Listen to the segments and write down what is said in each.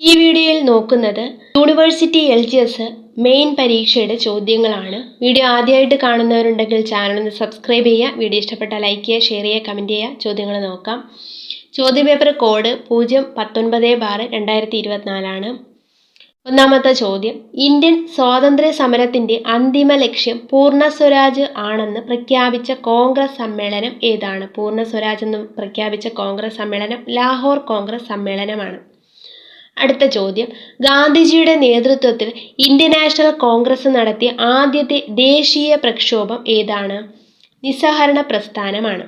ഈ വീഡിയോയിൽ നോക്കുന്നത് university L G S main പരീക്ഷയുടെ ചോദ്യങ്ങളാണ്. വീഡിയോ ആദ്യമായിട്ട് കാണുന്നവരുണ്ടെങ്കിൽ ചാനൽ ഒന്ന് സബ്സ്ക്രൈബ് ചെയ്യുക. വീഡിയോ ഇഷ്ടപ്പെട്ടാൽ ലൈക്ക് ചെയ്യുക ഷെയർ ചെയ്യുക കമന്റ് ചെയ്യുക. ചോദ്യങ്ങൾ നോക്കാം. ചോദ്യപേപ്പർ കോഡ് പൂജ്യം പത്തൊൻപത് ബാറ് രണ്ടായിരത്തി ഇരുപത്തിനാലാണ് ഒന്നാമത്തെ ചോദ്യം. ഇന്ത്യൻ സ്വാതന്ത്ര്യ സമരത്തിന്റെ അന്തിമ ലക്ഷ്യം പൂർണ സ്വരാജ് ആണെന്ന് പ്രഖ്യാപിച്ച കോൺഗ്രസ് സമ്മേളനം ഏതാണ്? പൂർണ സ്വരാജ് എന്ന് പ്രഖ്യാപിച്ച കോൺഗ്രസ് സമ്മേളനം ലാഹോർ കോൺഗ്രസ് സമ്മേളനമാണ്. അടുത്ത ചോദ്യം. ഗാന്ധിജിയുടെ നേതൃത്വത്തിൽ ഇന്ത്യൻ നാഷണൽ കോൺഗ്രസ് നടത്തിയ ആദ്യത്തെ ദേശീയ പ്രക്ഷോഭം ഏതാണ്? നിസ്സഹരണ പ്രസ്ഥാനമാണ്.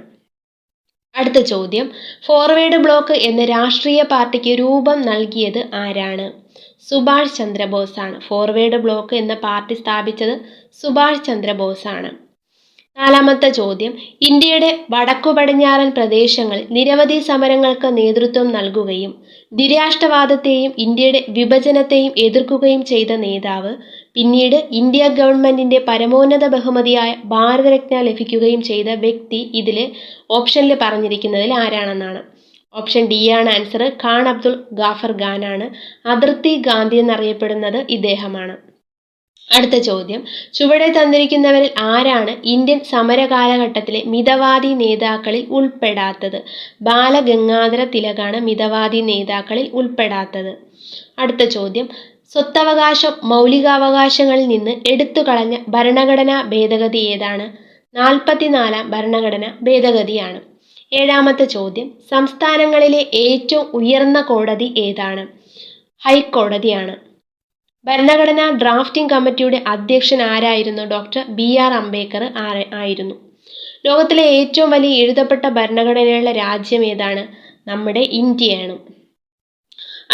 അടുത്ത ചോദ്യം. ഫോർവേഡ് ബ്ലോക്ക് എന്ന രാഷ്ട്രീയ പാർട്ടിക്ക് രൂപം നൽകിയത് ആരാണ്? സുഭാഷ് ചന്ദ്രബോസ് ആണ് ഫോർവേഡ് ബ്ലോക്ക് എന്ന പാർട്ടി സ്ഥാപിച്ചത് സുഭാഷ് ചന്ദ്രബോസ് ആണ് നാലാമത്തെ ചോദ്യം. ഇന്ത്യയുടെ വടക്കു പടിഞ്ഞാറൻ പ്രദേശങ്ങൾ നിരവധി സമരങ്ങൾക്ക് നേതൃത്വം നൽകുകയും നിരാഷ്ട്രവാദത്തെയും ഇന്ത്യയുടെ വിഭജനത്തെയും എതിർക്കുകയും ചെയ്ത നേതാവ് പിന്നീട് ഇന്ത്യ ഗവൺമെന്റിന്റെ പരമോന്നത ബഹുമതിയായ ഭാരതരത്ന ലഭിക്കുകയും ചെയ്ത വ്യക്തി ഇതിൽ ഓപ്ഷനിൽ പറഞ്ഞിരിക്കുന്നതിൽ ആരാണെന്നാണ്? ഓപ്ഷൻ ഡി ആണ് ആൻസർ ഖാൻ അബ്ദുൾ ഗാഫർ ഖാൻ ആണ് അതിർത്തി ഗാന്ധി എന്നറിയപ്പെടുന്നത് ഇദ്ദേഹമാണ്. അടുത്ത ചോദ്യം. ചുവടെ തന്നിരിക്കുന്നവരിൽ ആരാണ് ഇന്ത്യൻ സമര കാലഘട്ടത്തിലെ മിതവാദി നേതാക്കളിൽ ഉൾപ്പെടാത്തത്? ബാലഗംഗാധര തിലകാണ് മിതവാദി നേതാക്കളിൽ ഉൾപ്പെടാത്തത്. അടുത്ത ചോദ്യം. സ്വത്തവകാശം മൗലികാവകാശങ്ങളിൽ നിന്ന് എടുത്തു കളഞ്ഞ ഭരണഘടനാ ഭേദഗതി ഏതാണ്? നാൽപ്പത്തിനാലാം ഭരണഘടന ഭേദഗതിയാണ്. ഏഴാമത്തെ ചോദ്യം. സംസ്ഥാനങ്ങളിലെ ഏറ്റവും ഉയർന്ന കോടതി ഏതാണ്? ഹൈക്കോടതിയാണ്. ഭരണഘടനാ ഡ്രാഫ്റ്റിംഗ് കമ്മിറ്റിയുടെ അധ്യക്ഷൻ ആരായിരുന്നു? ഡോക്ടർ ബി ആർ അംബേദ്കർ ആയിരുന്നു. ലോകത്തിലെ ഏറ്റവും വലിയ എഴുതപ്പെട്ട ഭരണഘടനയുള്ള രാജ്യം ഏതാണ്? നമ്മുടെ ഇന്ത്യയാണ്.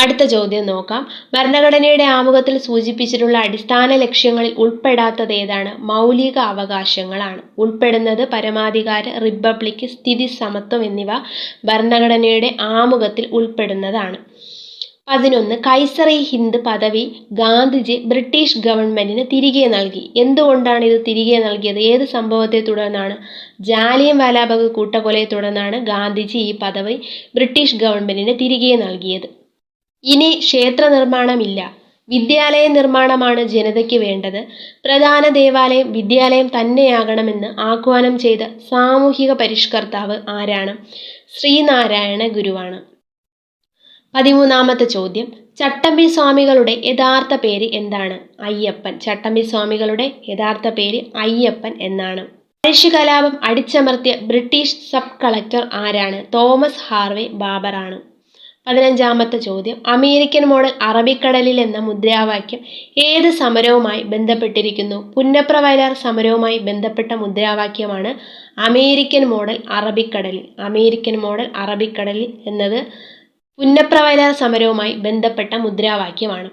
അടുത്ത ചോദ്യം നോക്കാം. ഭരണഘടനയുടെ ആമുഖത്തിൽ സൂചിപ്പിച്ചിട്ടുള്ള അടിസ്ഥാന ലക്ഷ്യങ്ങളിൽ ഉൾപ്പെടാത്തത് ഏതാണ്? മൗലിക അവകാശങ്ങളാണ്. ഉൾപ്പെടുന്നത് പരമാധികാര റിപ്പബ്ലിക് സ്ഥിതി സമത്വം എന്നിവ ഭരണഘടനയുടെ ആമുഖത്തിൽ ഉൾപ്പെടുന്നതാണ്. പതിനൊന്ന് കൈസറി ഹിന്ദ് പദവി ഗാന്ധിജി ബ്രിട്ടീഷ് ഗവൺമെന്റിന് തിരികെ നൽകി. എന്തുകൊണ്ടാണ് ഇത് തിരികെ നൽകിയത്? ഏത് സംഭവത്തെ തുടർന്നാണ്? ജാലിയൻ വാലാബാഗ് കൂട്ടക്കൊലയെ തുടർന്നാണ് ഗാന്ധിജി ഈ പദവി ബ്രിട്ടീഷ് ഗവൺമെന്റിന് തിരികെ നൽകിയത്. ഇനി ക്ഷേത്ര നിർമ്മാണമില്ല. വിദ്യാലയ നിർമ്മാണമാണ് ജനതയ്ക്ക് വേണ്ടത്. പ്രധാന ദേവാലയം വിദ്യാലയം തന്നെയാകണമെന്ന് ആഹ്വാനം ചെയ്ത സാമൂഹിക പരിഷ്കർത്താവ് ആരാണ്? ശ്രീനാരായണ ഗുരുവാണ്. പതിമൂന്നാമത്തെ ചോദ്യം. ചട്ടമ്പി സ്വാമികളുടെ യഥാർത്ഥ പേര് എന്താണ്? അയ്യപ്പൻ. ചട്ടമ്പി സ്വാമികളുടെ യഥാർത്ഥ പേര് അയ്യപ്പൻ എന്നാണ്. പഴശ്ശി കലാപം അടിച്ചമർത്തിയ ബ്രിട്ടീഷ് സബ് കളക്ടർ ആരാണ്? തോമസ് ഹാർവേ ബാബറാണ്. പതിനഞ്ചാമത്തെ ചോദ്യം. അമേരിക്കൻ മോഡൽ അറബിക്കടലിൽ എന്ന മുദ്രാവാക്യം ഏത് സമരവുമായി ബന്ധപ്പെട്ടിരിക്കുന്നു? പുന്നപ്ര വയലാർ സമരവുമായി ബന്ധപ്പെട്ട മുദ്രാവാക്യമാണ് അമേരിക്കൻ മോഡൽ അറബിക്കടലിൽ. അമേരിക്കൻ മോഡൽ അറബിക്കടലിൽ എന്നത് പുന്നപ്ര വയലാർ സമരവുമായി ബന്ധപ്പെട്ട മുദ്രാവാക്യമാണ്.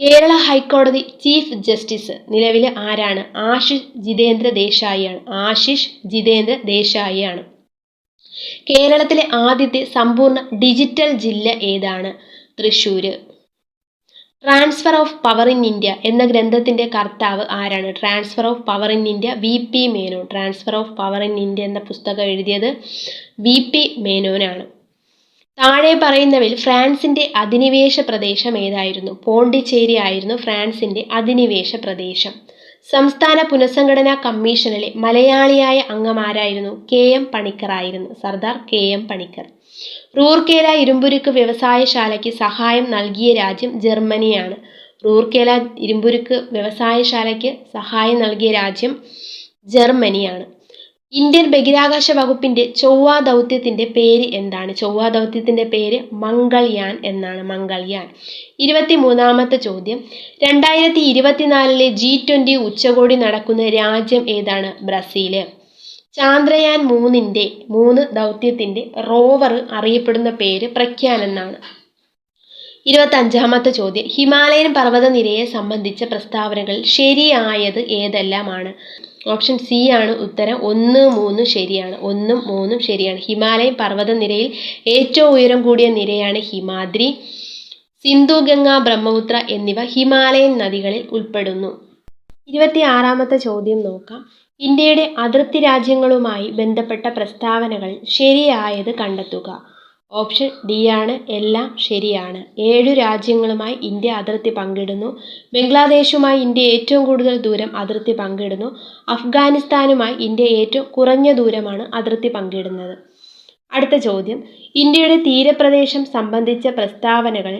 കേരള ഹൈക്കോടതി ചീഫ് ജസ്റ്റിസ് നിലവിൽ ആരാണ്? ആശിഷ് ജിതേന്ദ്ര ദേശായിയാണ്. ആശിഷ് ജിതേന്ദ്ര ദേശായിയാണ്. കേരളത്തിലെ ആദ്യത്തെ സമ്പൂർണ ഡിജിറ്റൽ ജില്ല ഏതാണ്? Thrissur. Transfer of power in India എന്ന ഗ്രന്ഥത്തിന്റെ കർത്താവ് ആരാണ്? Transfer of power in India V P Menon. Transfer of power in India എന്ന പുസ്തകം എഴുതിയത് വി പി മേനോനാണ്. താഴെ പറയുന്നവയിൽ ഫ്രാൻസിന്റെ അധിനിവേശ പ്രദേശം ഏതായിരുന്നു? പോണ്ടിച്ചേരി ആയിരുന്നു ഫ്രാൻസിന്റെ അധിനിവേശ പ്രദേശം. സംസ്ഥാന പുനഃസംഘടനാ കമ്മീഷനിലെ മലയാളിയായ അംഗമാരായിരുന്നു കെ എം പണിക്കർ ആയിരുന്നു സർദാർ കെ എം പണിക്കർ. റൂർക്കേല ഇരുമ്പുരുക്ക് വ്യവസായശാലയ്ക്ക് സഹായം നൽകിയ രാജ്യം ജർമ്മനിയാണ്. റൂർക്കേല ഇരുമ്പുരുക്ക് വ്യവസായശാലയ്ക്ക് സഹായം നൽകിയ രാജ്യം ജർമ്മനിയാണ്. ഇന്ത്യൻ ബഹിരാകാശ വകുപ്പിന്റെ ചൊവ്വ ദൗത്യത്തിന്റെ പേര് എന്താണ്? ചൊവ്വ ദൗത്യത്തിന്റെ പേര് മംഗൾയാൻ എന്നാണ്. മംഗൾയാൻ. ഇരുപത്തി മൂന്നാമത്തെ ചോദ്യം. രണ്ടായിരത്തി ഇരുപത്തിനാലിലെ ജി ട്വന്റി ഉച്ചകോടി നടക്കുന്ന രാജ്യം ഏതാണ്? ബ്രസീൽ. ചാന്ദ്രയാൻ മൂന്നിന്റെ മൂന്ന് ദൗത്യത്തിന്റെ റോവർ അറിയപ്പെടുന്ന പേര് പ്രഖ്യാൻ എന്നാണ്. ഇരുപത്തഞ്ചാമത്തെ ചോദ്യം. ഹിമാലയൻ പർവതനിരയെ സംബന്ധിച്ച പ്രസ്താവനകൾ ശരിയായത് ഏതെല്ലാമാണ്? ഓപ്ഷൻ സി ആണ് ഉത്തരം. ഒന്ന് മൂന്ന് ശരിയാണ്. ഒന്നും മൂന്നും ശരിയാണ്. ഹിമാലയൻ പർവതനിരയിൽ ഏറ്റവും ഉയരം കൂടിയ നിരയാണ് ഹിമാദ്രി. സിന്ധു ഗംഗ ബ്രഹ്മപുത്ര എന്നിവ ഹിമാലയൻ നദികളിൽ ഉൾപ്പെടുന്നു. ഇരുപത്തി ആറാമത്തെ ചോദ്യം നോക്കാം. ഇന്ത്യയുടെ അതിർത്തി രാജ്യങ്ങളുമായി ബന്ധപ്പെട്ട പ്രസ്താവനകൾ ശരിയായത് കണ്ടെത്തുക. ഓപ്ഷൻ ഡി ആണ്. എല്ലാം ശരിയാണ്. ഏഴു രാജ്യങ്ങളുമായി ഇന്ത്യ അതിർത്തി പങ്കിടുന്നു. ബംഗ്ലാദേശുമായി ഇന്ത്യ ഏറ്റവും കൂടുതൽ ദൂരം അതിർത്തി പങ്കിടുന്നു. അഫ്ഗാനിസ്ഥാനുമായി ഇന്ത്യ ഏറ്റവും കുറഞ്ഞ ദൂരമാണ് അതിർത്തി പങ്കിടുന്നത്. അടുത്ത ചോദ്യം. ഇന്ത്യയുടെ തീരപ്രദേശം സംബന്ധിച്ച പ്രസ്താവനകൾ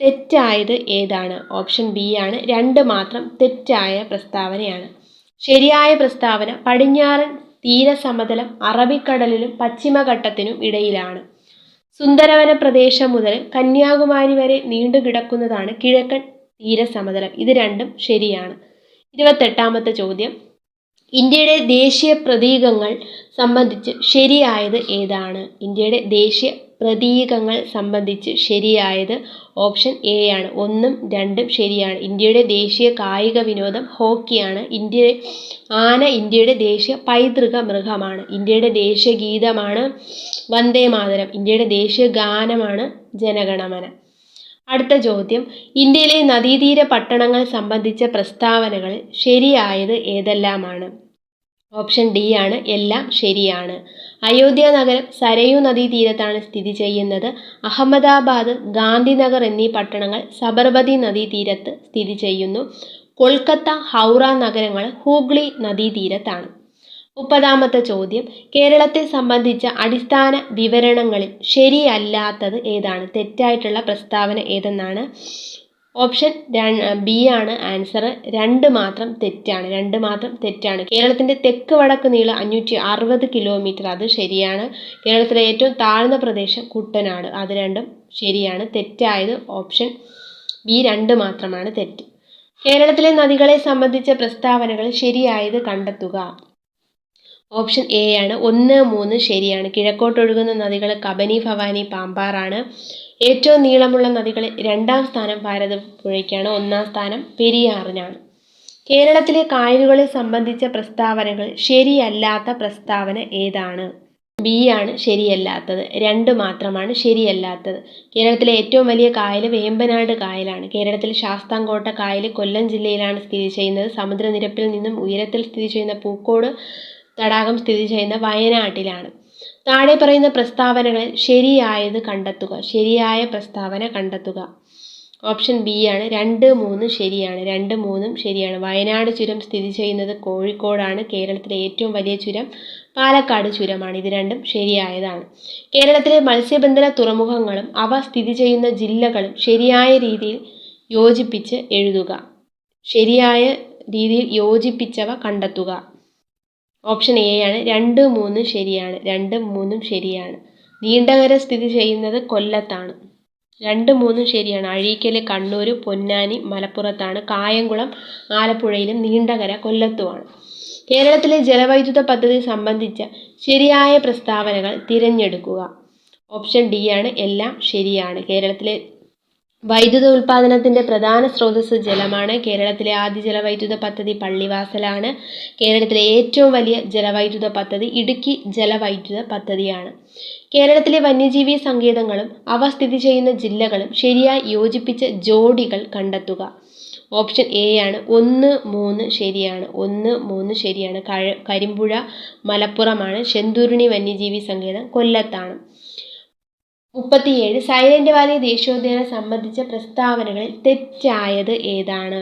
തെറ്റായത് ഏതാണ്? ഓപ്ഷൻ ബി ആണ്. രണ്ട് മാത്രം തെറ്റായ പ്രസ്താവനയാണ്. ശരിയായ പ്രസ്താവന പടിഞ്ഞാറൻ തീരസമതലം അറബിക്കടലിലും പശ്ചിമഘട്ടത്തിനും ഇടയിലാണ്. സുന്ദരവന പ്രദേശം മുതൽ കന്യാകുമാരി വരെ നീണ്ടു കിടക്കുന്നതാണ് കിഴക്കൻ തീരസമതലം. ഇത് രണ്ടും ശരിയാണ്. ഇരുപത്തെട്ടാമത്തെ ചോദ്യം. ഇന്ത്യയുടെ ദേശീയ പ്രതീകങ്ങൾ സംബന്ധിച്ച് ശരിയായത് ഏതാണ്? ഇന്ത്യയുടെ ദേശീയ പ്രതീകങ്ങൾ സംബന്ധിച്ച് ശരിയായത് ഓപ്ഷൻ എ ആണ്. ഒന്നും രണ്ടും ശരിയാണ്. ഇന്ത്യയുടെ ദേശീയ കായിക വിനോദം ഹോക്കിയാണ് ഇന്ത്യ ആന ഇന്ത്യയുടെ ദേശീയ പൈതൃക മൃഗമാണ്. ഇന്ത്യയുടെ ദേശീയ ഗീതമാണ് വന്ദേ മാതരം. ഇന്ത്യയുടെ ദേശീയ ഗാനമാണ് ജനഗണമന. അടുത്ത ചോദ്യം. ഇന്ത്യയിലെ നദീതീര പട്ടണങ്ങൾ സംബന്ധിച്ച പ്രസ്താവനകൾ ശരിയായത് ഏതെല്ലാമാണ്? ഓപ്ഷൻ ഡി ആണ്. എല്ലാം ശരിയാണ്. അയോധ്യ നഗരം സരയു നദീതീരത്താണ് സ്ഥിതി ചെയ്യുന്നത്. അഹമ്മദാബാദ് ഗാന്ധിനഗർ എന്നീ പട്ടണങ്ങൾ സബർമതി നദീതീരത്ത് സ്ഥിതി ചെയ്യുന്നു. കൊൽക്കത്ത ഹൗറ നഗരങ്ങൾ ഹൂഗ്ലി നദീതീരത്താണ് മുപ്പതാമത്തെ ചോദ്യം. കേരളത്തെ സംബന്ധിച്ച അടിസ്ഥാന വിവരണങ്ങളിൽ ശരിയല്ലാത്തത് ഏതാണ്? തെറ്റായിട്ടുള്ള പ്രസ്താവന ഏതെന്നാണ്? ഓപ്ഷൻ ബി ആണ് ആൻസർ രണ്ട് മാത്രം തെറ്റാണ്. രണ്ട് മാത്രം തെറ്റാണ്. കേരളത്തിന്റെ തെക്ക് വടക്ക് നീളം അഞ്ഞൂറ്റി അറുപത് കിലോമീറ്റർ അത് ശരിയാണ്. കേരളത്തിലെ ഏറ്റവും താഴ്ന്ന പ്രദേശം കുട്ടനാട്. അത് രണ്ടും ശരിയാണ്. തെറ്റായത് ഓപ്ഷൻ ബി രണ്ട് മാത്രമാണ് തെറ്റ്. കേരളത്തിലെ നദികളെ സംബന്ധിച്ച പ്രസ്താവനകൾ ശരിയായത് കണ്ടെത്തുക. ഓപ്ഷൻ എ ആണ്. ഒന്ന് മൂന്ന് ശരിയാണ്. കിഴക്കോട്ടൊഴുകുന്ന നദികൾ കബനി ഭവാനി പാമ്പാറാണ് ഏറ്റവും നീളമുള്ള നദികൾ രണ്ടാം സ്ഥാനം ഭാരതപ്പുഴയ്ക്കാണ് ഒന്നാം സ്ഥാനം പെരിയാറിനാണ്. കേരളത്തിലെ കായലുകളെ സംബന്ധിച്ച പ്രസ്താവനകൾ ശരിയല്ലാത്ത പ്രസ്താവന ഏതാണ്? ബി ആണ് ശരിയല്ലാത്തത്. രണ്ട് മാത്രമാണ് ശരിയല്ലാത്തത്. കേരളത്തിലെ ഏറ്റവും വലിയ കായൽ വേമ്പനാട് കായലാണ്. കേരളത്തിൽ ശാസ്താംകോട്ട കായൽ കൊല്ലം ജില്ലയിലാണ് സ്ഥിതി ചെയ്യുന്നത്. സമുദ്രനിരപ്പിൽ നിന്നും ഉയരത്തിൽ സ്ഥിതി ചെയ്യുന്ന പൂക്കോട് തടാകം സ്ഥിതി ചെയ്യുന്ന വയനാട്ടിലാണ്. താഴെ പറയുന്ന പ്രസ്താവനകൾ ശരിയായത് കണ്ടെത്തുക. ശരിയായ പ്രസ്താവന കണ്ടെത്തുക. ഓപ്ഷൻ ബി ആണ്. രണ്ട് മൂന്ന് ശരിയാണ്. രണ്ട് മൂന്നും ശരിയാണ്. വയനാട് ചുരം സ്ഥിതി ചെയ്യുന്നത് കോഴിക്കോടാണ്. കേരളത്തിലെ ഏറ്റവും വലിയ ചുരം പാലക്കാട് ചുരമാണ്. ഇത് രണ്ടും ശരിയായതാണ്. കേരളത്തിലെ മത്സ്യബന്ധന തുറമുഖങ്ങളും അവ സ്ഥിതി ചെയ്യുന്ന ജില്ലകളും ശരിയായ രീതിയിൽ യോജിപ്പിച്ച് എഴുതുക. ശരിയായ രീതിയിൽ യോജിപ്പിച്ചവ കണ്ടെത്തുക. ഓപ്ഷൻ എ ആണ്. രണ്ട് മൂന്നും ശരിയാണ്. രണ്ട് മൂന്നും ശരിയാണ്. നീണ്ടകര സ്ഥിതി ചെയ്യുന്നത് കൊല്ലത്താണ്. രണ്ട് മൂന്നും ശരിയാണ്. അഴീക്കൽ കണ്ണൂർ പൊന്നാനി മലപ്പുറത്താണ്. കായംകുളം ആലപ്പുഴയിലും നീണ്ടകര കൊല്ലത്തുമാണ്. കേരളത്തിലെ ജലവൈദ്യുത പദ്ധതി സംബന്ധിച്ച ശരിയായ പ്രസ്താവനകൾ തിരഞ്ഞെടുക്കുക. ഓപ്ഷൻ ഡി ആണ്. എല്ലാം ശരിയാണ്. കേരളത്തിലെ വൈദ്യുത ഉൽപ്പാദനത്തിന്റെ പ്രധാന സ്രോതസ്സ് ജലമാണ്. കേരളത്തിലെ ആദ്യ ജലവൈദ്യുത പദ്ധതി പള്ളിവാസലാണ്. കേരളത്തിലെ ഏറ്റവും വലിയ ജലവൈദ്യുത പദ്ധതി ഇടുക്കി ജലവൈദ്യുത പദ്ധതിയാണ്. കേരളത്തിലെ വന്യജീവി സങ്കേതങ്ങളും അവ സ്ഥിതി ചെയ്യുന്ന ജില്ലകളും ശരിയായി യോജിപ്പിച്ച ജോഡികൾ കണ്ടെത്തുക. ഓപ്ഷൻ എ ആണ്. ഒന്ന് മൂന്ന് ശരിയാണ്. ഒന്ന് മൂന്ന് ശരിയാണ്. കരിമ്പുഴ മലപ്പുറമാണ്. ശെന്തൂരിണി വന്യജീവി സങ്കേതം കൊല്ലത്താണ്. മുപ്പത്തിയേഴ്. സൈലന്റ് വാലി ദേശീയോദ്യാനം സംബന്ധിച്ച പ്രസ്താവനകളിൽ തെറ്റായത് ഏതാണ്?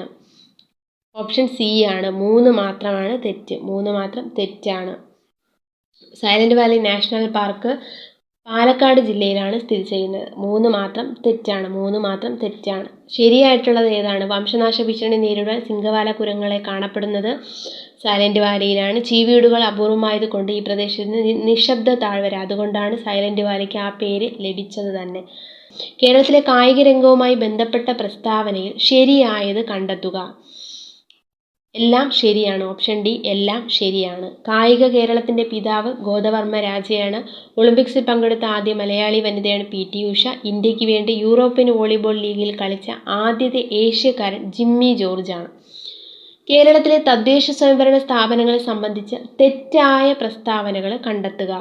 ഓപ്ഷൻ സി ആണ്. മൂന്ന് മാത്രമാണ് തെറ്റ്. മൂന്ന് മാത്രം തെറ്റാണ്. Silent Valley National Park Palakkad ജില്ലയിലാണ് സ്ഥിതി ചെയ്യുന്നത്. മൂന്ന് മാത്രം തെറ്റാണ്. മൂന്ന് മാത്രം തെറ്റാണ്. ശരിയായിട്ടുള്ളത് ഏതാണ്? വംശനാശ ഭീഷണി നേരിടാൻ സിംഗവാല കുരങ്ങളെ കാണപ്പെടുന്നത് സൈലന്റ് വാലിയിലാണ് ചീവീടുകൾ അപൂർവമായത് കൊണ്ട് ഈ പ്രദേശത്തിന് നിശബ്ദ താഴ്വര. അതുകൊണ്ടാണ് സൈലന്റ് വാലിക്ക് ആ പേര് ലഭിച്ചത് തന്നെ. കേരളത്തിലെ കായിക രംഗവുമായി ബന്ധപ്പെട്ട പ്രസ്താവനയിൽ ശരിയായത് കണ്ടെത്തുക. എല്ലാം ശരിയാണ്. ഓപ്ഷൻ ഡി എല്ലാം ശരിയാണ്. കായിക കേരളത്തിന്റെ പിതാവ് ഗോദവർമ്മ രാജയാണ്. ഒളിമ്പിക്സിൽ പങ്കെടുത്ത ആദ്യ മലയാളി വനിതയാണ് പി. ടി. ഉഷ. ഇന്ത്യയ്ക്ക് വേണ്ടി യൂറോപ്യൻ വോളിബോൾ ലീഗിൽ കളിച്ച ആദ്യത്തെ ഏഷ്യക്കാരൻ ജിമ്മി ജോർജാണ്. കേരളത്തിലെ തദ്ദേശ സ്വയംഭരണ സ്ഥാപനങ്ങളെ സംബന്ധിച്ച് തെറ്റായ പ്രസ്താവനകൾ കണ്ടെത്തുക.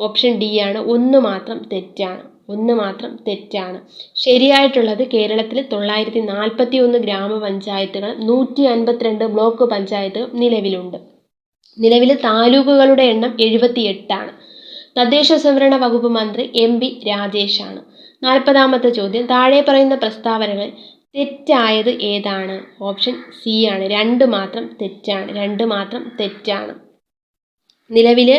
ഓപ്ഷൻ ഡി ആണ് ഒന്ന് മാത്രം തെറ്റാണ്. ഒന്ന് മാത്രം തെറ്റാണ്. ശരിയായിട്ടുള്ളത് കേരളത്തിൽ തൊള്ളായിരത്തി നാൽപ്പത്തി ഒന്ന് ഗ്രാമപഞ്ചായത്തുകൾ നൂറ്റി അൻപത്തിരണ്ട് ബ്ലോക്ക് പഞ്ചായത്ത് നിലവിലുണ്ട്. നിലവിൽ താലൂക്കുകളുടെ എണ്ണം എഴുപത്തി എട്ടാണ് തദ്ദേശ സ്വയംഭരണ വകുപ്പ് മന്ത്രി എം പി രാജേഷാണ്. നാൽപ്പതാമത്തെ ചോദ്യം. താഴെ പറയുന്ന പ്രസ്താവനകളിൽ തെറ്റായത് ഏതാണ്? ഓപ്ഷൻ സി ആണ്. രണ്ട് മാത്രം തെറ്റാണ്. രണ്ട് മാത്രം തെറ്റാണ്. നിലവിൽ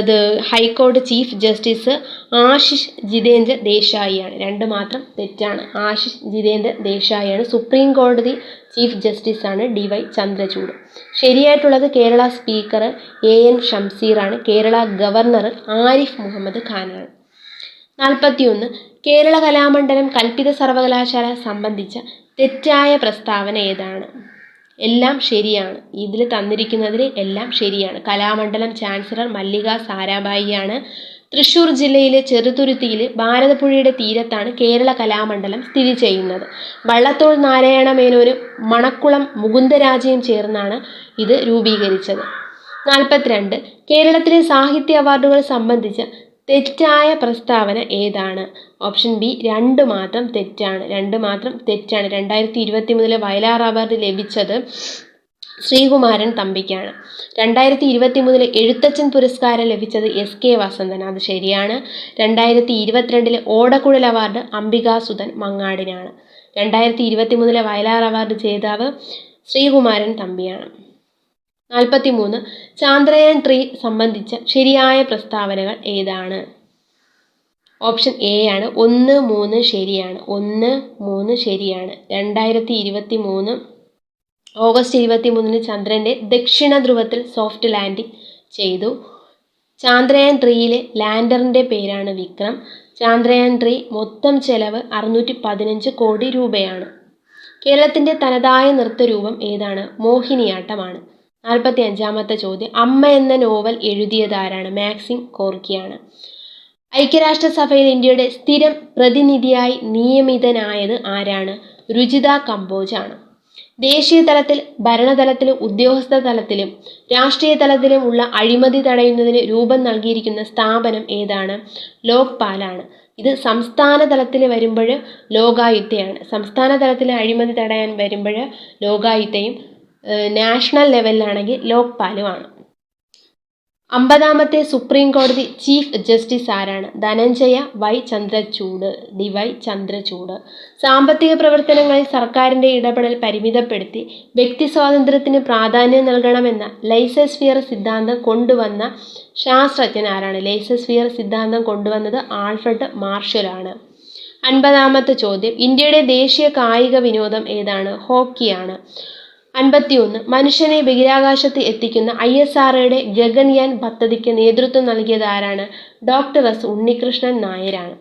ഇത് ഹൈക്കോടതി ചീഫ് ജസ്റ്റിസ് ആശിഷ് ജിതേന്ദ്ര ദേശായിയാണ് രണ്ട് മാത്രം തെറ്റാണ്. ആശിഷ് ജിതേന്ദ്ര ദേശായിയാണ് സുപ്രീം കോടതി ചീഫ് ജസ്റ്റിസാണ് ഡി വൈ ചന്ദ്രചൂഡ്. ശരിയായിട്ടുള്ളത് കേരള സ്പീക്കർ എ എൻ ഷംസീറാണ് കേരള ഗവർണർ ആരിഫ് മുഹമ്മദ് ഖാനാണ്. നാൽപ്പത്തിയൊന്ന് കേരള കലാമണ്ഡലം കൽപ്പിത സർവകലാശാല സംബന്ധിച്ച തെറ്റായ പ്രസ്താവന ഏതാണ്? എല്ലാം ശരിയാണ്. ഇതിൽ തന്നിരിക്കുന്നതിൽ എല്ലാം ശരിയാണ്. കലാമണ്ഡലം ചാൻസലർ മല്ലിക സാരാഭായിയാണ്. തൃശ്ശൂർ ജില്ലയിലെ ചെറുതുരുത്തിയിൽ ഭാരതപ്പുഴയുടെ തീരത്താണ് കേരള കലാമണ്ഡലം സ്ഥിതി ചെയ്യുന്നത്. വള്ളത്തോൾ നാരായണ മേനോരും മണക്കുളം മുകുന്ദരാജയും ചേർന്നാണ് ഇത് രൂപീകരിച്ചത്. നാൽപ്പത്തിരണ്ട്. കേരളത്തിലെ സാഹിത്യ അവാർഡുകൾ സംബന്ധിച്ച തെറ്റായ പ്രസ്താവന ഏതാണ്? ഓപ്ഷൻ ബി രണ്ട് മാത്രം തെറ്റാണ്. രണ്ട് മാത്രം തെറ്റാണ്. രണ്ടായിരത്തി ഇരുപത്തി മൂന്നിലെ വയലാർ അവാർഡ് ലഭിച്ചത് ശ്രീകുമാരൻ തമ്പിക്കാണ്. രണ്ടായിരത്തി ഇരുപത്തി മൂന്നിലെ എഴുത്തച്ഛൻ പുരസ്കാരം ലഭിച്ചത് എസ് കെ വസന്തൻ. അത് ശരിയാണ്. രണ്ടായിരത്തി ഇരുപത്തിരണ്ടിലെ ഓടക്കുഴൽ അവാർഡ് അംബികാസുധൻ മങ്ങാടിനാണ്. രണ്ടായിരത്തി ഇരുപത്തി മൂന്നിലെ വയലാർ അവാർഡ് ജേതാവ് ശ്രീകുമാരൻ തമ്പിയാണ്. നാൽപ്പത്തി മൂന്ന് ചാന്ദ്രയാൻ ത്രീ സംബന്ധിച്ച ശരിയായ പ്രസ്താവനകൾ ഏതാണ്? ഓപ്ഷൻ എ ആണ്. ഒന്ന് മൂന്ന് ശരിയാണ്. ഒന്ന് മൂന്ന് ശരിയാണ്. രണ്ടായിരത്തി ഇരുപത്തി മൂന്ന് ഓഗസ്റ്റ് ഇരുപത്തി മൂന്നിന് ചന്ദ്രന്റെ ദക്ഷിണ ധ്രുവത്തിൽ സോഫ്റ്റ് ലാൻഡിംഗ് ചെയ്തു. ചാന്ദ്രയാൻ ത്രീയിലെ ലാൻഡറിന്റെ പേരാണ് വിക്രം. ചാന്ദ്രയാൻ ത്രീ മൊത്തം ചെലവ് അറുന്നൂറ്റി പതിനഞ്ച് കോടി രൂപയാണ്. കേരളത്തിന്റെ തനതായ നൃത്തരൂപം ഏതാണ്? മോഹിനിയാട്ടമാണ്. നാൽപ്പത്തി അഞ്ചാമത്തെ ചോദ്യം. അമ്മ എന്ന നോവൽ എഴുതിയതാരാണ്? മാക്സിം കോർക്കിയാണ്. ഐക്യരാഷ്ട്രസഭയിൽ ഇന്ത്യയുടെ സ്ഥിരം പ്രതിനിധിയായി നിയമിതനായത് ആരാണ്? രുചിത കമ്പോജാണ്. ദേശീയ തലത്തിൽ ഭരണതലത്തിലും ഉദ്യോഗസ്ഥ തലത്തിലും രാഷ്ട്രീയ തലത്തിലും ഉള്ള അഴിമതി തടയുന്നതിന് രൂപം നൽകിയിരിക്കുന്ന സ്ഥാപനം ഏതാണ്? ലോക്പാലാണ്. ഇത് സംസ്ഥാന തലത്തിൽ വരുമ്പോൾ ലോകായുക്തയാണ് സംസ്ഥാന തലത്തിൽ അഴിമതി തടയാൻ വരുമ്പോൾ ലോകായുക്തയും നാഷണൽ ലെവലിലാണെങ്കിൽ ലോക്പാലുമാണ് അമ്പതാമത്തെ സുപ്രീം കോടതി ചീഫ് ജസ്റ്റിസ് ആരാണ്? Dhananjaya Y Chandrachud D Y Chandrachud സാമ്പത്തിക പ്രവർത്തനങ്ങളിൽ സർക്കാരിന്റെ ഇടപെടൽ പരിമിതപ്പെടുത്തി വ്യക്തി സ്വാതന്ത്ര്യത്തിന് പ്രാധാന്യം നൽകണമെന്ന ലൈസസ്ഫിയർ സിദ്ധാന്തം കൊണ്ടുവന്ന ശാസ്ത്രജ്ഞൻ ആരാണ്? ലൈസസ്ഫിയർ സിദ്ധാന്തം കൊണ്ടുവന്നത് ആൽഫ്രഡ് മാർഷലാണ് അൻപതാമത്തെ ചോദ്യം. ഇന്ത്യയുടെ ദേശീയ കായിക വിനോദം ഏതാണ്? ഹോക്കിയാണ്. അൻപത്തിയൊന്ന്. മനുഷ്യനെ ബഹിരാകാശത്ത് എത്തിക്കുന്ന ഐ എസ് ആർ ഒയുടെ ഗഗൻയാൻ പദ്ധതിക്ക് നേതൃത്വം നൽകിയത് ആരാണ്? Doctor S. ഉണ്ണികൃഷ്ണൻ നായരാണ്.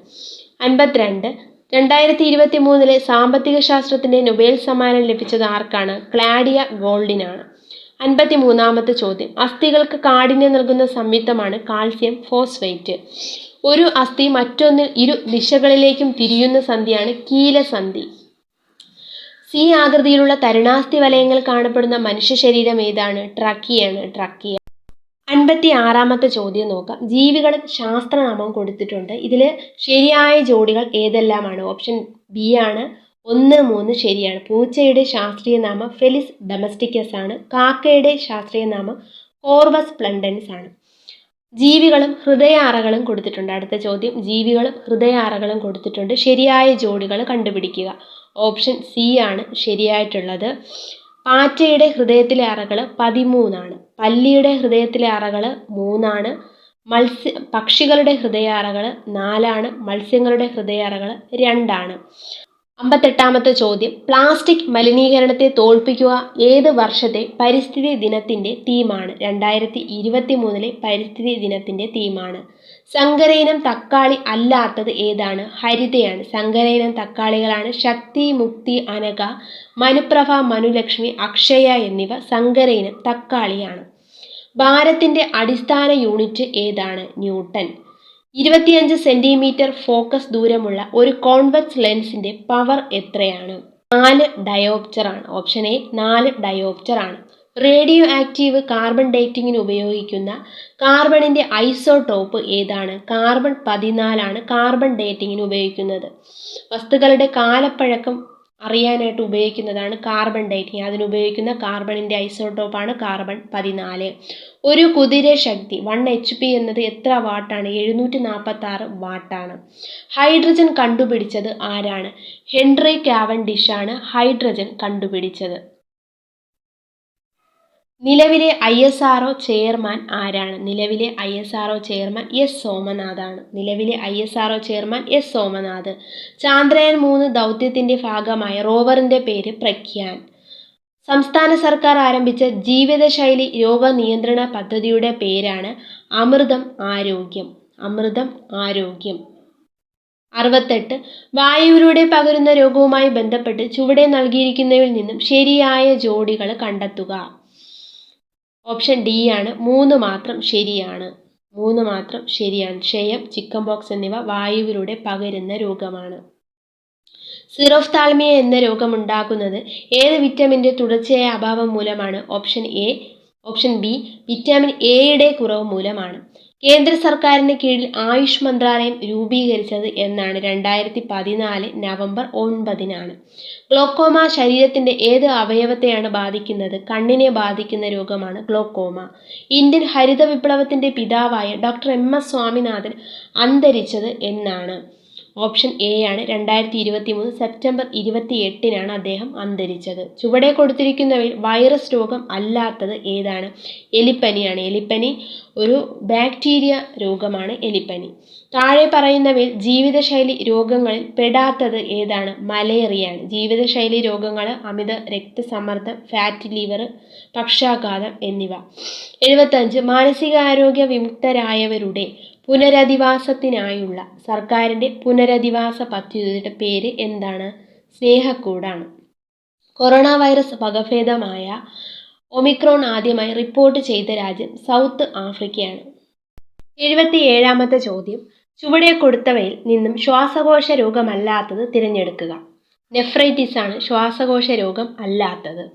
അൻപത്തിരണ്ട്. രണ്ടായിരത്തി ഇരുപത്തി മൂന്നിലെ സാമ്പത്തിക ശാസ്ത്രത്തിന്റെ നൊബേൽ സമ്മാനം ലഭിച്ചത് ആർക്കാണ്? ക്ലാഡിയ ഗോൾഡിനാണ്. അൻപത്തി മൂന്നാമത്തെ ചോദ്യം. അസ്ഥികൾക്ക് കാഠിന്യം നൽകുന്ന സംയുക്തമാണ് കാൽസ്യം ഫോസ്ഫേറ്റ്. ഒരു അസ്ഥി മറ്റൊന്നിൽ ഇരു ദിശകളിലേക്കും തിരിയുന്ന സന്ധിയാണ് കീലസന്ധി. സി ആകൃതിയിലുള്ള തരുണാസ്ഥി വലയങ്ങൾ കാണപ്പെടുന്ന മനുഷ്യ ശരീരം ഏതാണ്? ട്രക്കിയാണ്. ട്രക്കിയ. അൻപത്തി ആറാമത്തെ ചോദ്യം നോക്കാം. ജീവികൾ ശാസ്ത്രനാമം കൊടുത്തിട്ടുണ്ട്. ഇതിൽ ശരിയായ ജോഡികൾ ഏതെല്ലാമാണ്? ഓപ്ഷൻ ബി ആണ്. ഒന്ന് മൂന്ന് ശരിയാണ്. പൂച്ചയുടെ ശാസ്ത്രീയ നാമം ഫെലിസ് ഡൊമസ്റ്റിക്കസ് ആണ്. കാക്കയുടെ ശാസ്ത്രീയ നാമം കോർവസ് പ്ലണ്ടൻസ് ആണ്. ജീവികളും ഹൃദയാറകളും കൊടുത്തിട്ടുണ്ട്. അടുത്ത ചോദ്യം. ജീവികളും ഹൃദയാറകളും കൊടുത്തിട്ടുണ്ട്. ശരിയായ ജോഡികൾ കണ്ടുപിടിക്കുക. ഓപ്ഷൻ സി ആണ് ശരിയായിട്ടുള്ളത്. പാറ്റയുടെ ഹൃദയത്തിലെ അറകൾ പതിമൂന്നാണ്. പല്ലിയുടെ ഹൃദയത്തിലെ അറകൾ മൂന്നാണ്. മത്സ്യ പക്ഷികളുടെ ഹൃദയ അറകൾ നാലാണ്. മത്സ്യങ്ങളുടെ ഹൃദയ അറകൾ രണ്ടാണ്. അമ്പത്തെട്ടാമത്തെ ചോദ്യം. പ്ലാസ്റ്റിക് മലിനീകരണത്തെ തോൽപ്പിക്കുക ഏത് വർഷത്തെ പരിസ്ഥിതി ദിനത്തിന്റെ തീമാണ്? രണ്ടായിരത്തി ഇരുപത്തി മൂന്നിലെ പരിസ്ഥിതി ദിനത്തിന്റെ തീമാണ്. സങ്കരയിനം തക്കാളി അല്ലാത്തത് ഏതാണ്? ഹരിതയാണ്. സങ്കരയിനം തക്കാളികളാണ്. ശക്തി മുക്തി അനക മനുപ്രഭ മനുലക്ഷ്മി അക്ഷയ എന്നിവ സങ്കരയിനം തക്കാളിയാണ്. ഭാരത്തിന്റെ അടിസ്ഥാന യൂണിറ്റ് ഏതാണ്? ന്യൂട്ടൺ ഇരുപത്തിയഞ്ച് സെന്റിമീറ്റർ ഫോക്കസ് ദൂരമുള്ള ഒരു കോൺവെക്സ് ലെൻസിന്റെ പവർ എത്രയാണ്? നാല് ഡയോപ്റ്റർ ആണ് ഓപ്ഷൻ എ നാല് ഡയോപ്റ്റർ ആണ് റേഡിയോ ആക്റ്റീവ് കാർബൺ ഡേറ്റിങ്ങിന് ഉപയോഗിക്കുന്ന കാർബണിന്റെ ഐസോടോപ്പ് ഏതാണ്? കാർബൺ പതിനാലാണ് കാർബൺ ഡേറ്റിങ്ങിന് ഉപയോഗിക്കുന്നത്. വസ്തുക്കളുടെ കാലപ്പഴക്കം അറിയാനായിട്ട് ഉപയോഗിക്കുന്നതാണ് കാർബൺ ഡേറ്റിംഗ് അതിനുപയോഗിക്കുന്ന കാർബണിന്റെ ഐസോട്ടോപ്പാണ് കാർബൺ പതിനാല്. ഒരു കുതിര ശക്തി വൺ എച്ച് പി എന്നത് എത്ര വാട്ടാണ്? എഴുന്നൂറ്റി നാൽപ്പത്തി ആറ് വാട്ടാണ്. ഹൈഡ്രജൻ കണ്ടുപിടിച്ചത് ആരാണ്? ഹെൻറി കാവൻഡിഷാണ് ഹൈഡ്രജൻ കണ്ടുപിടിച്ചത്. നിലവിലെ ഐ എസ് ആർ ചെയർമാൻ ആരാണ്? നിലവിലെ I S R chairman S സോമനാഥാണ്. നിലവിലെ I S R chairman S Somnath. Chandrayaan മൂന്ന് ദൗത്യത്തിന്റെ ഭാഗമായ റോവറിന്റെ പേര് പ്രഖ്യാൻ. സംസ്ഥാന സർക്കാർ ആരംഭിച്ച ജീവിതശൈലി രോഗനിയന്ത്രണ പദ്ധതിയുടെ പേരാണ് അമൃതം ആരോഗ്യം. അമൃതം ആരോഗ്യം. അറുപത്തെട്ട്. വായുവിലൂടെ പകരുന്ന രോഗവുമായി ബന്ധപ്പെട്ട് ചുവടെ നൽകിയിരിക്കുന്നവയിൽ നിന്നും ശരിയായ ജോഡികൾ കണ്ടെത്തുക. ഓപ്ഷൻ ഡി ആണ്. മൂന്ന് മാത്രം ശരിയാണ്. മൂന്ന് മാത്രം ശരിയാണ്. ക്ഷയം ചിക്കൻ ബോക്സ് എന്നിവ വായുവിലൂടെ പകരുന്ന രോഗമാണ്. സിറോഫ്താൽമിയ എന്ന രോഗമുണ്ടാക്കുന്നത് ഏത് വിറ്റാമിന്റെ തുടർച്ചയായ അഭാവം മൂലമാണ്? Option A option B vitamin എയുടെ കുറവ് മൂലമാണ്. കേന്ദ്ര സർക്കാരിന് കീഴിൽ ആയുഷ് മന്ത്രാലയം രൂപീകരിച്ചത് എന്നാണ് രണ്ടായിരത്തി പതിനാല് നവംബർ ഒൻപതിനാണ്. ഗ്ലോക്കോമ ശരീരത്തിന്റെ ഏത് അവയവത്തെയാണ് ബാധിക്കുന്നത്? കണ്ണിനെ ബാധിക്കുന്ന രോഗമാണ് ഗ്ലോക്കോമ. ഇന്ത്യൻ ഹരിത വിപ്ലവത്തിന്റെ പിതാവായ ഡോക്ടർ എം എസ് സ്വാമിനാഥൻ അന്തരിച്ചത് എന്നാണ്. ഓപ്ഷൻ എ ആണ്. രണ്ടായിരത്തി ഇരുപത്തി മൂന്ന് സെപ്റ്റംബർ ഇരുപത്തി എട്ടിനാണ് അദ്ദേഹം അന്തരിച്ചത്. ചുവടെ കൊടുത്തിരിക്കുന്നവയിൽ വൈറസ് രോഗം അല്ലാത്തത് ഏതാണ്? എലിപ്പനിയാണ്. എലിപ്പനി ഒരു ബാക്ടീരിയ രോഗമാണ് എലിപ്പനി. താഴെ പറയുന്നവയിൽ ജീവിതശൈലി രോഗങ്ങളിൽ പെടാത്തത് ഏതാണ്? മലേറിയയാണ് ജീവിതശൈലി രോഗങ്ങൾ അമിത രക്തസമ്മർദ്ദം ഫാറ്റ് ലിവർ പക്ഷാഘാതം എന്നിവ. എഴുപത്തഞ്ച് മാനസികാരോഗ്യ വിമുക്തരായവരുടെ പുനരധിവാസത്തിനായുള്ള സർക്കാരിന്റെ പുനരധിവാസ പദ്ധതിയുടെ പേര് എന്താണ്? സ്നേഹക്കൂടാണ്. കൊറോണ വൈറസ് വകഭേദമായ ഒമിക്രോൺ ആദ്യമായി റിപ്പോർട്ട് ചെയ്ത രാജ്യം സൗത്ത് ആഫ്രിക്കയാണ്. എഴുപത്തി ഏഴാമത്തെ ചോദ്യം. ചുവടെ കൊടുത്തവയിൽ നിന്നും ശ്വാസകോശ രോഗമല്ലാത്തത് തിരഞ്ഞെടുക്കുക. നെഫ്രൈറ്റിസ് ആണ് ശ്വാസകോശ രോഗം അല്ലാത്തത്.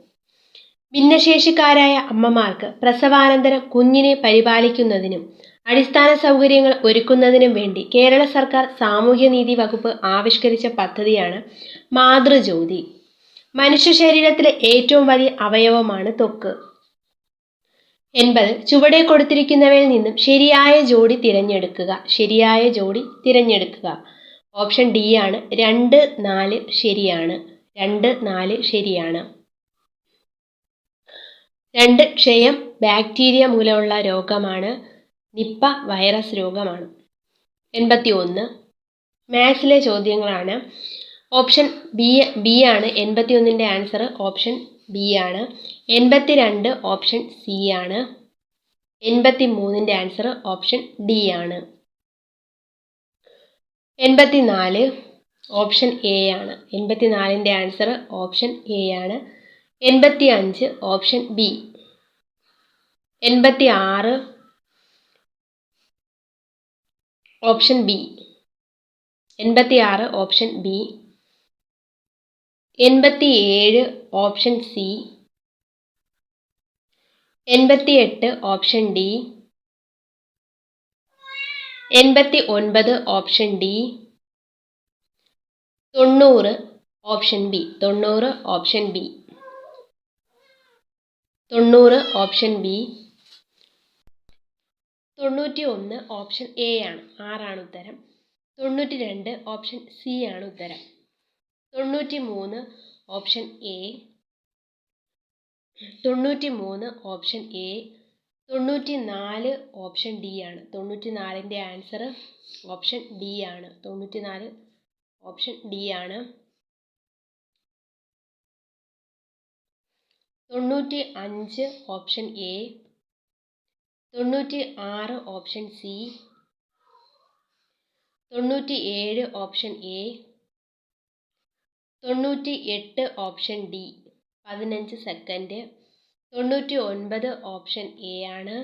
ഭിന്നശേഷിക്കാരായ അമ്മമാർക്ക് പ്രസവാനന്തരം കുഞ്ഞിനെ പരിപാലിക്കുന്നതിനും അടിസ്ഥാന സൗകര്യങ്ങൾ ഒരുക്കുന്നതിനും വേണ്ടി കേരള സർക്കാർ സാമൂഹ്യനീതി വകുപ്പ് ആവിഷ്കരിച്ച പദ്ധതിയാണ് മാതൃജ്യോതി. മനുഷ്യ ശരീരത്തിലെ ഏറ്റവും വലിയ അവയവമാണ് തൊക്ക്. എൺപത്. ചുവടെ കൊടുത്തിരിക്കുന്നവയിൽ നിന്നും ശരിയായ ജോഡി തിരഞ്ഞെടുക്കുക. ശരിയായ ജോഡി തിരഞ്ഞെടുക്കുക. ഓപ്ഷൻ ഡി ആണ്. രണ്ട് നാല് ശരിയാണ്. രണ്ട് നാല് ശരിയാണ്. രണ്ട് ക്ഷയം ബാക്ടീരിയ മൂലമുള്ള രോഗമാണ് നിപ്പ വൈറസ് രോഗമാണ്. എൺപത്തി ഒന്ന് മാത്സിലെ ചോദ്യങ്ങളാണ്. ഓപ്ഷൻ ബി ബി ആണ്. എൺപത്തി ഒന്നിന്റെ ആൻസർ ഓപ്ഷൻ ബി ആണ്. എൺപത്തി രണ്ട് ഓപ്ഷൻ സി ആണ്. എൺപത്തി മൂന്നിന്റെ ആൻസർ ഓപ്ഷൻ ഡി ആണ്. എൺപത്തി നാല് ഓപ്ഷൻ എ ആണ്. എൺപത്തി നാലിന്റെ ആൻസർ ഓപ്ഷൻ എ ആണ്. എൺപത്തി അഞ്ച് ഓപ്ഷൻ ബി എൺപത്തി ആറ് ഓപ്ഷൻ ബി. എൺപത്തി ആറ് ഓപ്ഷൻ ബി. എൺപത്തി ഏഴ് ഓപ്ഷൻ സി. എൺപത്തി എട്ട് ഓപ്ഷൻ ഡി. എൺപത്തി ഒൻപത് ഓപ്ഷൻ ഡി. തൊണ്ണൂറ് ഓപ്ഷൻ ബി. തൊണ്ണൂറ് ഓപ്ഷൻ ബി. തൊണ്ണൂറ് ഓപ്ഷൻ ബി. തൊണ്ണൂറ്റി ഒന്ന് ഓപ്ഷൻ എ ആണ്. ആറാണ് ഉത്തരം. തൊണ്ണൂറ്റി രണ്ട് ഓപ്ഷൻ സി ആണ് ഉത്തരം. തൊണ്ണൂറ്റി മൂന്ന് ഓപ്ഷൻ എ. തൊണ്ണൂറ്റി മൂന്ന് ഓപ്ഷൻ എ. തൊണ്ണൂറ്റി നാല് ഓപ്ഷൻ ഡി ആണ്. തൊണ്ണൂറ്റി നാലിന്റെ ആൻസർ ഓപ്ഷൻ ഡി ആണ്. തൊണ്ണൂറ്റി നാല് ഓപ്ഷൻ ഡി ആണ്. തൊണ്ണൂറ്റി അഞ്ച് ഓപ്ഷൻ എ. തൊണ്ണൂറ്റി ആറ് ഓപ്ഷൻ സി തൊണ്ണൂറ്റി ഏഴ് ഓപ്ഷൻ എ തൊണ്ണൂറ്റി എട്ട് ഓപ്ഷൻ ഡി പതിനഞ്ച് സെക്കൻഡ് തൊണ്ണൂറ്റി ഒൻപത് ഓപ്ഷൻ എ ആണ്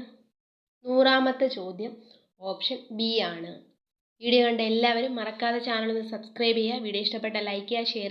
നൂറാമത്തെ ചോദ്യം ഓപ്ഷൻ ബി ആണ്. വീഡിയോ കണ്ട എല്ലാവരും മറക്കാതെ ചാനൽ ഒന്ന് സബ്സ്ക്രൈബ് ചെയ്യുക വീഡിയോ ഇഷ്ടപ്പെട്ട ലൈക്ക് ചെയ്യുക ഷെയർ ചെയ്യുക.